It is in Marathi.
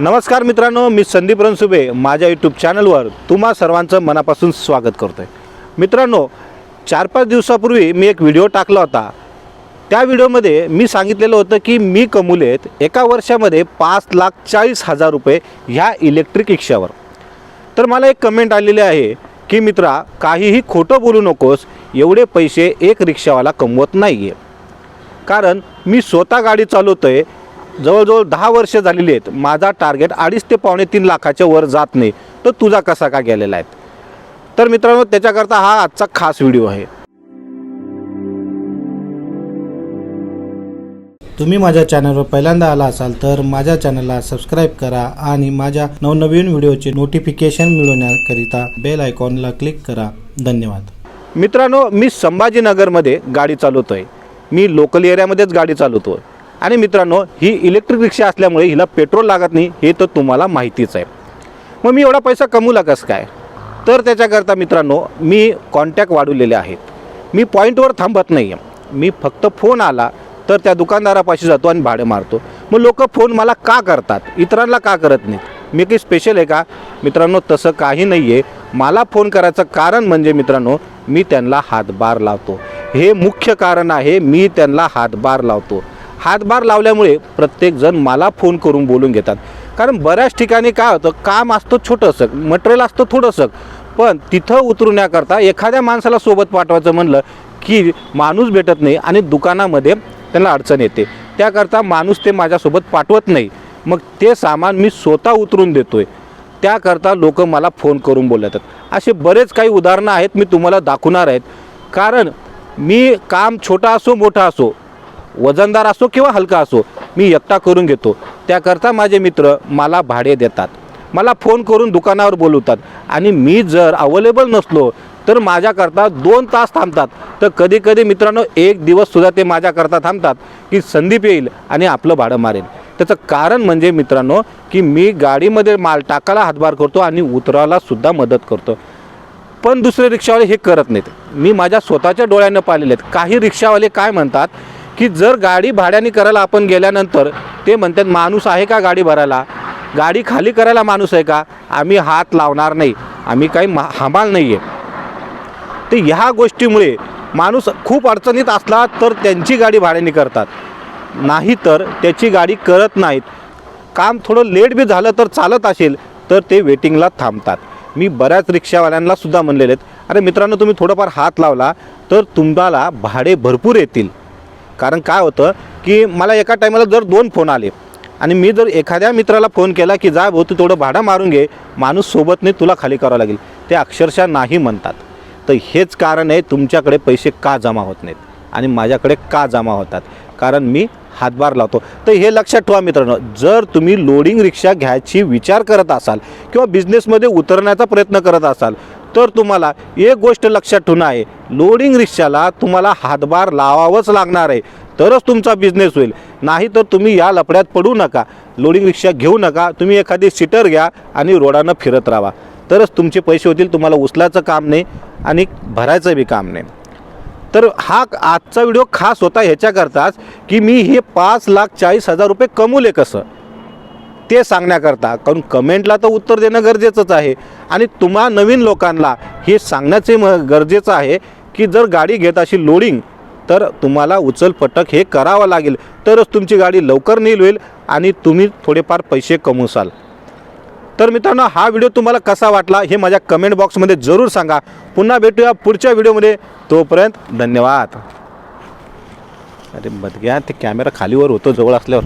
नमस्कार मित्रांनो मी संदीप रणसुबे माझ्या यूट्यूब चॅनलवर तुम्हा सर्वांचं मनापासून स्वागत करतो आहे मित्रांनो चार पाच दिवसापूर्वी मी एक व्हिडिओ टाकला होता. त्या व्हिडिओमध्ये मी सांगितलेलं होतं की मी कमुलेत एका वर्षामध्ये पाच लाख चाळीस हजार रुपये ह्या इलेक्ट्रिक रिक्षावर. तर मला एक कमेंट आलेली आहे की मित्रा काहीही खोटं बोलू नकोस एवढे पैसे एक रिक्षावाला कमवत नाही आहे कारण मी स्वतः गाडी चालवतो आहे जवळजवळ दहा वर्ष झालेली आहेत. माझा टार्गेट अडीच ते पावणे तीन लाखाच्या वर जात नाही. तर तुझा कसा का गेलेला आहे? तर मित्रांनो त्याच्याकरता हा आजचा खास व्हिडिओ आहे. तुम्ही माझ्या चॅनलवर पहिल्यांदा आला असाल तर माझ्या चॅनलला सबस्क्राईब करा आणि माझ्या नवनवीन व्हिडिओचे नोटिफिकेशन मिळवण्याकरिता बेल आयकॉनला क्लिक करा. धन्यवाद. मित्रांनो मी संभाजीनगरमध्ये गाडी चालवतो आहे मी लोकल एरियामध्येच गाडी चालवतो आणि मित्रांनो ही इलेक्ट्रिक रिक्षा असल्यामुळे हिला पेट्रोल लागत नाही हे तर तुम्हाला माहितीच आहे. मग मी एवढा पैसा कमवला कसं काय? तर त्याच्याकरता मित्रांनो मी कॉन्टॅक्ट वाढवलेले आहेत. मी पॉईंटवर थांबत नाही आहे मी फक्त फोन आला तर त्या दुकानदारापाशी जातो आणि भाडं मारतो. मग लोक फोन मला का करतात? इतरांना का करत नाहीत? मी काही स्पेशल आहे का? मित्रांनो तसं काही नाही आहे मला फोन करायचं कारण म्हणजे मित्रांनो मी त्यांना हातभार लावतो. हे मुख्य कारण आहे मी त्यांना हातभार लावतो. हातभार लावल्यामुळे प्रत्येकजण मला फोन करून बोलून घेतात. कारण बऱ्याच ठिकाणी काय होतं काम असतं छोटंसं मटेरियल असतं थोडंसं. पण तिथं उतरण्याकरता एखाद्या माणसाला सोबत पाठवायचं म्हणलं की माणूस भेटत नाही आणि दुकानामध्ये त्यांना अडचण येते. त्याकरता माणूस ते माझ्यासोबत पाठवत नाही. मग ते सामान मी स्वतः उतरून देतो आहे त्याकरता लोक मला फोन करून बोलतात असे बरेच काही उदाहरणं आहेत मी तुम्हाला दाखवणार आहेत. कारण मी काम छोटा असो मोठा असो वजनदार असो किंवा हलका असो मी एकटा करून घेतो. त्याकरता माझे मित्र मला भाडे देतात. मला फोन करून दुकानावर बोलवतात. आणि मी जर अवेलेबल नसलो तर माझ्याकरता दोन तास थांबतात. तर कधी कधी मित्रांनो एक दिवससुद्धा ते माझ्याकरता थांबतात की संदीप येईल आणि आपलं भाडं मारेल. त्याचं कारण म्हणजे मित्रांनो की मी गाडीमध्ये माल टाकायला हातभार करतो आणि उतरायला सुद्धा मदत करतो. पण दुसरे रिक्षावाले हे करत नाहीत. मी माझ्या स्वतःच्या डोळ्यानं पाहिलेले आहेत. काही रिक्षावाले काय म्हणतात की जर गाडी भाड्याने करायला आपण गेल्यानंतर ते म्हणतात माणूस आहे का गाडी भरायला? गाडी खाली करायला माणूस आहे का? आम्ही हात लावणार नाही. आम्ही काही मा हमाल नाही आहे तर ह्या गोष्टीमुळे माणूस खूप अडचणीत असला तर त्यांची गाडी भाड्याने करतात. नाही तर त्याची गाडी करत नाहीत. काम थोडं लेट बी झालं तर चालत असेल तर ते वेटिंगला थांबतात. मी बऱ्याच रिक्षावाल्यांना सुद्धा म्हणलेले आहेत अरे मित्रांनो तुम्ही थोडंफार हात लावला तर तुम्हाला भाडे भरपूर येतील. कारण काय होतं की मला एका टायमाला जर दोन फोन आले आणि मी जर एखाद्या मित्राला फोन केला की जा भाऊ तू तेवढं भाडं मारून घे माणूस सोबतने तुला खाली करावं लागेल. ते अक्षरशः नाही म्हणतात. तर हेच कारण आहे तुमच्याकडे पैसे का जमा होत नाहीत? आणि माझ्याकडे का जमा होतात? कारण मी हातभार लावतो. तर हे लक्षात ठेवा मित्रांनो जर तुम्ही लोडिंग रिक्षा घ्यायची विचार करत असाल किंवा बिझनेसमध्ये उतरण्याचा प्रयत्न करत असाल तर तुम्हाला एक गोष्ट लक्षात ठेवणं आहे. लोडिंग रिक्षाला तुम्हाला हातभार लावावंच लागणार आहे. तरच तुमचा बिझनेस होईल. नाही तर तुम्ही या लफड्यात पडू नका. लोडिंग रिक्षा घेऊ नका. तुम्ही एखादी सीटर घ्या आणि रोडानं फिरत राहा. तरच तुमचे पैसे होतील तुम्हाला उचलायचं काम नाही आणि भरायचं बी काम नाही. तर हा आजचा व्हिडिओ खास होता ह्याच्याकरताच की मी हे पाच लाख चाळीस हजार रुपये कमवले कसं? ते सांगण्याकरता कारण कमेंटला तर उत्तर देणं गरजेचंच आहे. आणि तुम्हा नवीन लोकांना हे सांगण्याचे म गरजेचं आहे की जर गाडी घेत अशी लोडिंग तर तुम्हाला उचलपटक हे करावं लागेल. तरच तुमची गाडी लवकर नील होईल आणि तुम्ही थोडेफार पैसे कमवसाल तर मित्रांनो हा व्हिडिओ तुम्हाला कसा वाटला हे माझ्या कमेंट बॉक्समध्ये जरूर सांगा. पुन्हा भेटूया पुढच्या व्हिडिओमध्ये तोपर्यंत धन्यवाद. अरे बदग्या ते कॅमेरा खालीवर होतो जवळ असल्यावर.